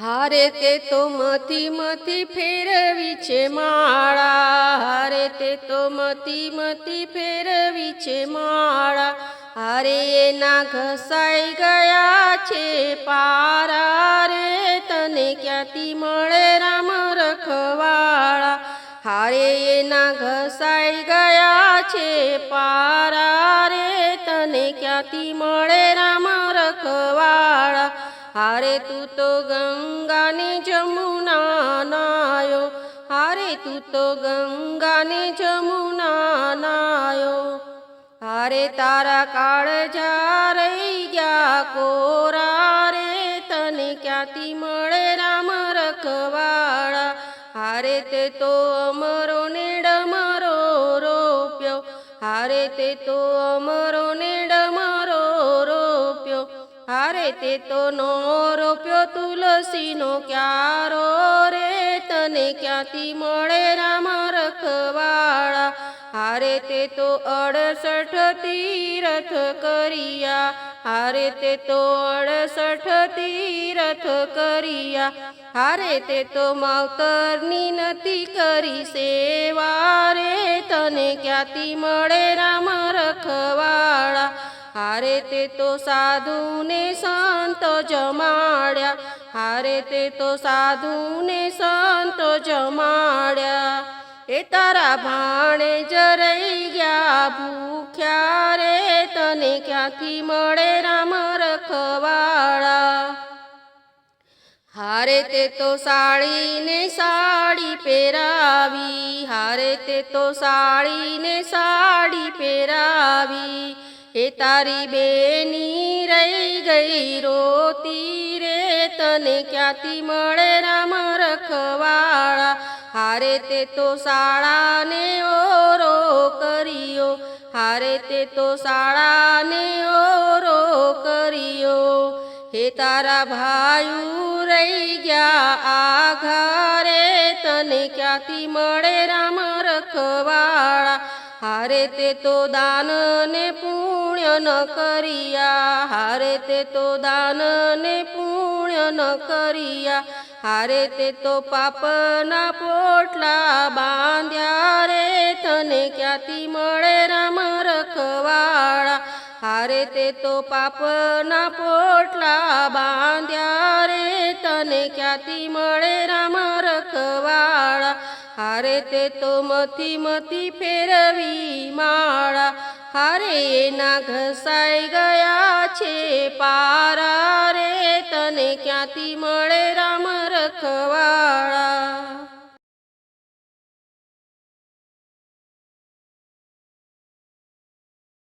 હારે તે તો મતી મતી ફેરવી છે માળા. હારે તે તો મતી મતી ફેરવી છે માળા. હારે એના ઘસાઈ ગયા છે પારા રે, તને ક્યાંથી મળે રામ રખવાળા? હારે એના ઘસાઈ ગયા છે પારા રે, તને ક્યાંથી મળે રામ રખવાળા? હારે તું તો ગંગાને જમુના નાયો હારે તું તો ગંગાને જમુના નાયો હારે તારા કાળજા રહી ગયા કોરા રે, તને ક્યાંથી મળે રામ રખવાળા? હારે તે તો અમરો ને ડમરો રોપ્યો, હારે તે તો અમરો ને ડમરો હારે તે તો નો રોપ્યો તુલસીનો ક્યારો રે, તને ક્યાંથી મળે રામ રખવાળા? હારે તે તો અડસઠ તીરથ કરિયા. હારે તે તો અડસઠ તીરથ કરિયા. હારે તે તો માવતરની નથી કરી સેવા રે, તને ક્યાંથી મળે રામ રખવાળા? હારે તે તો સાધુને સંતો જમાડ્યા. હારે તે તો સાધુને સંતો જમાડ્યા. એ તારા ભાણે જરઈ ગયા ભૂખ્યા રે, તને ક્યાંથી મળે રામ રખવાળા? હારે તે તો સાડીને સાડી પહેરાવી. હારે તે તો સાડીને સાડી પહેરાવી. એ તારી બેની રહી ગઈ રોતી રે, તને ક્યાંથી મળે રામ રખવાળા? હારે તે તો શાળાને ઓરો કર્યો, હારે તે તો શાળાને ઓરો કર્યો. હે તારા ભાઈ રહી ગયા આ ઘરે, તને ક્યાંથી મળે રામ રખવાળા? હારે તે તો દાન ને પુણ્ય ન કરિયા. હારે તે તો દાન ને પુણ્ય ન કરિયા. હારે તે તો પાપના પોટલા બાંધ્યા રે, તને ક્યાંથી મળે રામ રખવાળા? હારે તે તો પાપના પોટલા બાંધ્યા રે, તને ક્યાંથી મળે રામ રખવાળા? હારે તે તો મથી મથી ફેરવી માળા. હારે એના ઘસાઈ ગયા છે પારા રે, તને ક્યાંથી મળે રામ રખવાળા?